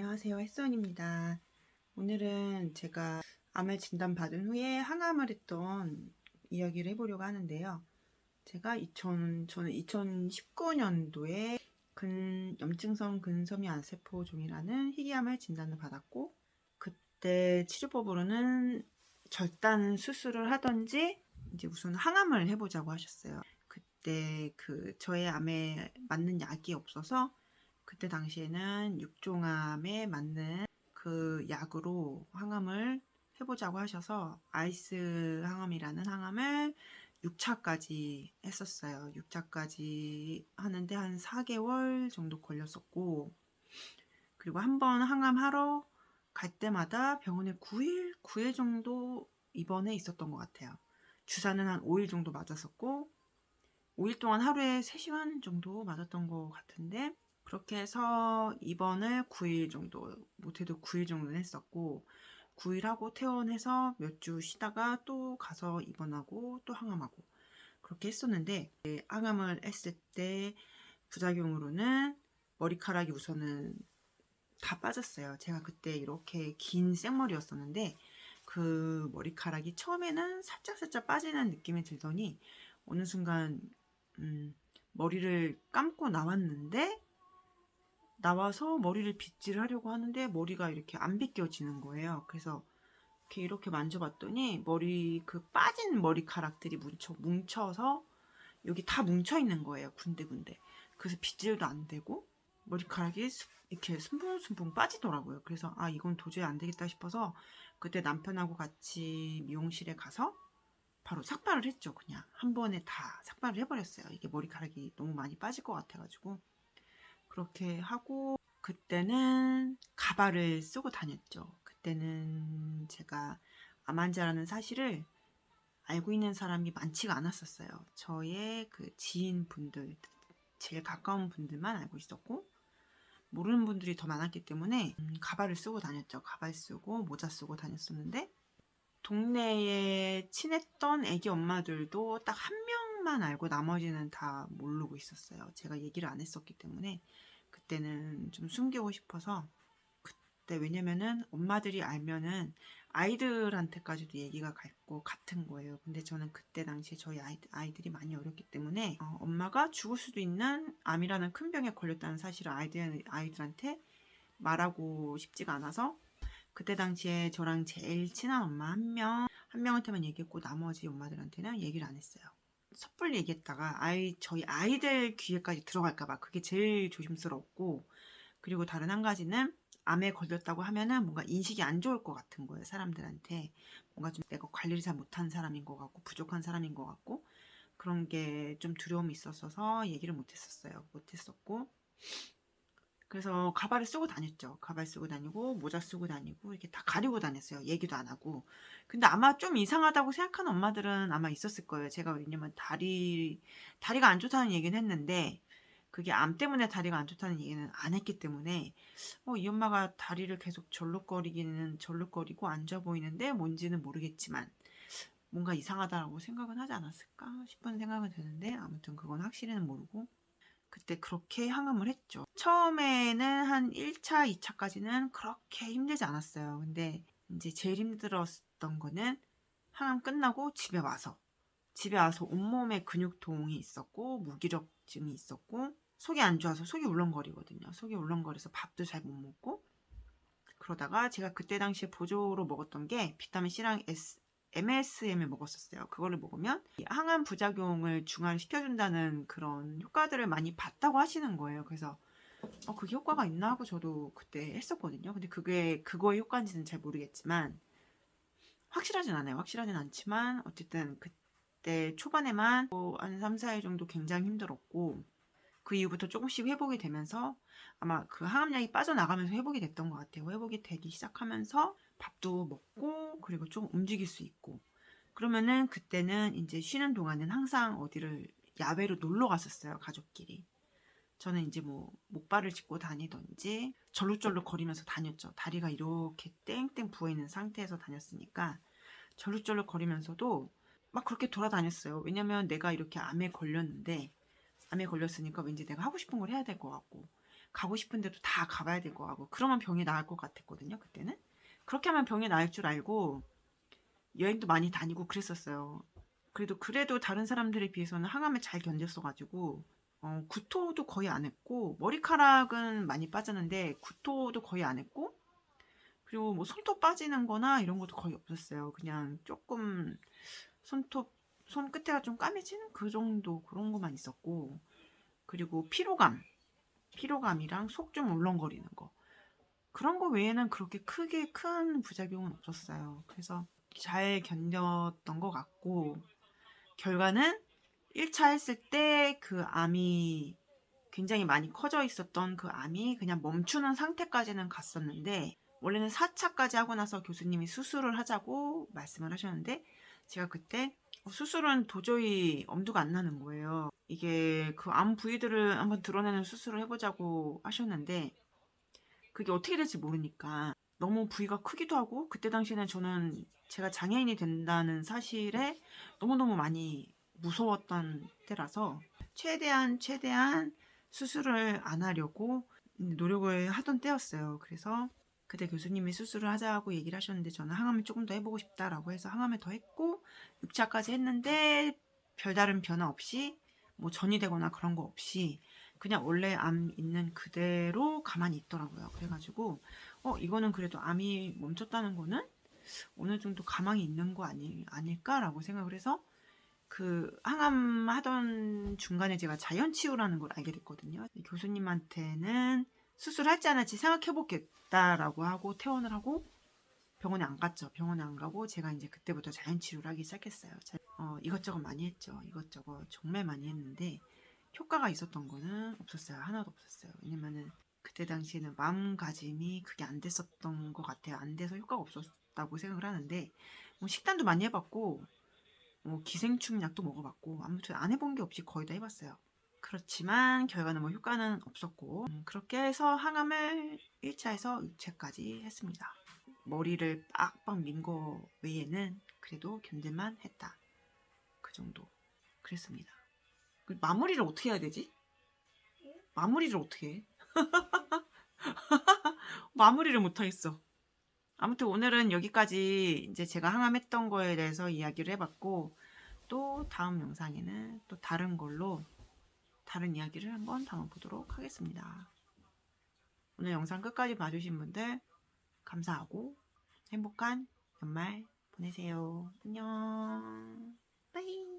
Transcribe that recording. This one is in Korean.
안녕하세요. 햇선입니다. 오늘은 제가 암을 진단받은 후에 항암을 했던 이야기를 해보려고 하는데요. 제가 2000, 저는 2019년도에 근, 염증성 근섬유 안세포종이라는 희귀암을 진단을 받았고, 그때 치료법으로는 절단 수술을 하던지, 이제 우선 항암을 해보자고 하셨어요. 그때 그 저의 암에 맞는 약이 없어서 그때 당시에는 육종암에 맞는 그 약으로 항암을 해보자고 하셔서 아이스 항암이라는 항암을 6차까지 했었어요. 6차까지 하는데 한 4개월 정도 걸렸었고 그리고 한 번 항암하러 갈 때마다 병원에 9일, 9일 정도 입원해 있었던 것 같아요. 주사는 한 5일 정도 맞았었고 5일 동안 하루에 3시간 정도 맞았던 것 같은데 그렇게 해서 입원을 9일 정도 못해도 9일 정도는 했었고 9일 하고 퇴원해서 몇 주 쉬다가 또 가서 입원하고 또 항암하고 그렇게 했었는데 항암을 했을 때 부작용으로는 머리카락이 우선은 다 빠졌어요. 제가 그때 이렇게 긴 생머리였었는데 그 머리카락이 처음에는 살짝살짝 빠지는 느낌이 들더니 어느 순간 음, 머리를 감고 나왔는데 나와서 머리를 빗질을 하려고 하는데 머리가 이렇게 안 빗겨지는 거예요. 그래서 이렇게 이렇게 만져봤더니 머리 그 빠진 머리카락들이 뭉쳐 뭉쳐서 여기 다 뭉쳐 있는 거예요. 군데군데. 그래서 빗질도 안 되고 머리카락이 수- 이렇게 숨풍숨풍 빠지더라고요. 그래서 아 이건 도저히 안 되겠다 싶어서 그때 남편하고 같이 미용실에 가서 바로 삭발을 했죠. 그냥 한 번에 다 삭발을 해버렸어요. 이게 머리카락이 너무 많이 빠질 것 같아가지고 그렇게 하고 그때는 가발을 쓰고 다녔죠. 그때는 제가 암 환자라는 사실을 알고 있는 사람이 많지가 않았었어요. 저의 그 지인분들, 제일 가까운 분들만 알고 있었고 모르는 분들이 더 많았기 때문에 음, 가발을 쓰고 다녔죠. 가발 쓰고 모자 쓰고 다녔었는데 동네에 친했던 애기 엄마들도 딱 한 명만 알고 나머지는 다 모르고 있었어요. 제가 얘기를 안 했었기 때문에 그때는 좀 숨기고 싶어서 그때 왜냐면은 엄마들이 알면은 아이들한테까지도 얘기가 갔고 같은 거예요. 근데 저는 그때 당시에 저희 아이들, 아이들 이 많이 어렸기 때문에 어, 엄마가 죽을 수도 있는 암이라는 큰 병에 걸렸다는 사실을 아이들, 아이들한테 말하고 싶지가 않아서 그때 당시에 저랑 제일 친한 엄마 한 명, 한 명한테만 얘기했고 나머지 엄마들한테는 얘기를 안 했어요. 섣불리 얘기했다가 아이 저희 아이들 귀에까지 들어갈까봐 그게 제일 조심스럽고 그리고 다른 한 가지는 암에 걸렸다고 하면은 뭔가 인식이 안 좋을 것 같은 거예요 사람들한테. 뭔가 좀 내가 관리를 잘 못한 사람인 것 같고 부족한 사람인 것 같고 그런 게 좀 두려움이 있었어서 얘기를 못했었어요 못했었고 그래서 가발을 쓰고 다녔죠. 가발 쓰고 다니고 모자 쓰고 다니고 이렇게 다 가리고 다녔어요. 얘기도 안 하고. 근데 아마 좀 이상하다고 생각하는 엄마들은 아마 있었을 거예요. 제가 왜냐면 다리 다리가 안 좋다는 얘기는 했는데 그게 암 때문에 다리가 안 좋다는 얘기는 안 했기 때문에 어, 이 엄마가 다리를 계속 절룩거리기는 절룩거리고 안 좋아 보이는데 뭔지는 모르겠지만 뭔가 이상하다라고 생각은 하지 않았을까 싶은 생각은 드는데 아무튼 그건 확실히는 모르고 그때 그렇게 항암을 했죠. 처음에는 한 1차, 2차까지는 그렇게 힘들지 않았어요. 근데 이제 제일 힘들었던 거는 항암 끝나고 집에 와서 집에 와서 온몸에 근육통이 있었고 무기력증이 있었고 속이 안 좋아서 속이 울렁거리거든요. 속이 울렁거려서 밥도 잘 못 먹고 그러다가 제가 그때 당시에 보조로 먹었던 게 비타민 C랑 S, MSM을 먹었었어요. 그거를 먹으면 이 항암 부작용을 중화시켜준다는 그런 효과들을 많이 봤다고 하시는 거예요. 그래서 어, 그게 효과가 있나 하고 저도 그때 했었거든요. 근데 그게 그거의 효과인지는 잘 모르겠지만 확실하진 않아요. 확실하진 않지만 어쨌든 그때 초반에만 뭐한 3, 4일 정도 굉장히 힘들었고 그 이후부터 조금씩 회복이 되면서 아마 그 항암약이 빠져나가면서 회복이 됐던 것 같아요. 회복이 되기 시작하면서 밥도 먹고 그리고 좀 움직일 수 있고. 그러면은 그때는 이제 쉬는 동안은 항상 어디를 야외로 놀러 갔었어요 가족끼리. 저는 이제 뭐 목발을 짚고 다니던지 절룩절룩 거리면서 다녔죠. 다리가 이렇게 땡땡 부어 있는 상태에서 다녔으니까 절룩절룩 거리면서도 막 그렇게 돌아다녔어요. 왜냐면 내가 이렇게 암에 걸렸는데 암에 걸렸으니까 왠지 내가 하고 싶은 걸 해야 될 것 같고 가고 싶은 데도 다 가봐야 될거 같고 그러면 병이 나을 것 같았거든요 그때는. 그렇게 하면 병이 나을 줄 알고 여행도 많이 다니고 그랬었어요. 그래도 그래도 다른 사람들에 비해서는 항암을 잘 견뎠어가지고 어, 구토도 거의 안 했고 머리카락은 많이 빠졌는데 구토도 거의 안 했고 그리고 뭐 손톱 빠지는 거나 이런 것도 거의 없었어요. 그냥 조금 손톱 손 끝에가 좀 까매지는 그 정도 그런 것만 있었고 그리고 피로감 피로감이랑 속 좀 울렁거리는 거. 그런 거 외에는 그렇게 크게 큰 부작용은 없었어요. 그래서 잘 견뎠던 것 같고 결과는 1차 했을 때 그 암이 굉장히 많이 커져 있었던 그 암이 그냥 멈추는 상태까지는 갔었는데 원래는 4차까지 하고 나서 교수님이 수술을 하자고 말씀을 하셨는데 제가 그때 어, 수술은 도저히 엄두가 안 나는 거예요. 이게 그 암 부위들을 한번 드러내는 수술을 해보자고 하셨는데 그게 어떻게 될지 모르니까 너무 부위가 크기도 하고 그때 당시에는 저는 제가 장애인이 된다는 사실에 너무너무 많이 무서웠던 때라서 최대한 최대한 수술을 안 하려고 노력을 하던 때였어요. 그래서 그때 교수님이 수술을 하자고 얘기를 하셨는데 저는 항암을 조금 더 해보고 싶다라고 해서 항암을 더 했고 6차까지 했는데 별다른 변화 없이 뭐 전이 되거나 그런 거 없이 그냥 원래 암 있는 그대로 가만히 있더라고요. 그래가지고 어 이거는 그래도 암이 멈췄다는 거는 어느 정도 가망이 있는 거 아니, 아닐까라고 생각을 해서 그 항암 하던 중간에 제가 자연 치유라는 걸 알게 됐거든요. 교수님한테는 수술할지 안 할지 생각해보겠다라고 하고 퇴원을 하고 병원에 안 갔죠. 병원에 안 가고 제가 이제 그때부터 자연치유를 하기 시작했어요. 자- 어, 이것저것 많이 했죠. 이것저것 정말 많이 했는데 효과가 있었던 거는 없었어요. 하나도 없었어요. 왜냐면은 그때 당시에는 마음가짐이 그게 안 됐었던 것 같아요. 안 돼서 효과가 없었다고 생각을 하는데 뭐 식단도 많이 해봤고 뭐 기생충 약도 먹어봤고 아무튼 안 해본 게 없이 거의 다 해봤어요. 그렇지만 결과는 뭐 효과는 없었고 음, 그렇게 해서 항암을 1차에서 6차까지 했습니다. 머리를 빡빡 민 거 외에는 그래도 견딜만 했다. 그 정도 그랬습니다. 그 마무리를 어떻게 해야 되지? 마무리를 어떻게 해? 마무리를 못하겠어. 아무튼 오늘은 여기까지 이제 제가 항암했던 거에 대해서 이야기를 해봤고 또 다음 영상에는 또 다른 걸로 다른 이야기를 한번 담아보도록 하겠습니다. 오늘 영상 끝까지 봐주신 분들 감사하고 행복한 연말 보내세요. 안녕. 빠이.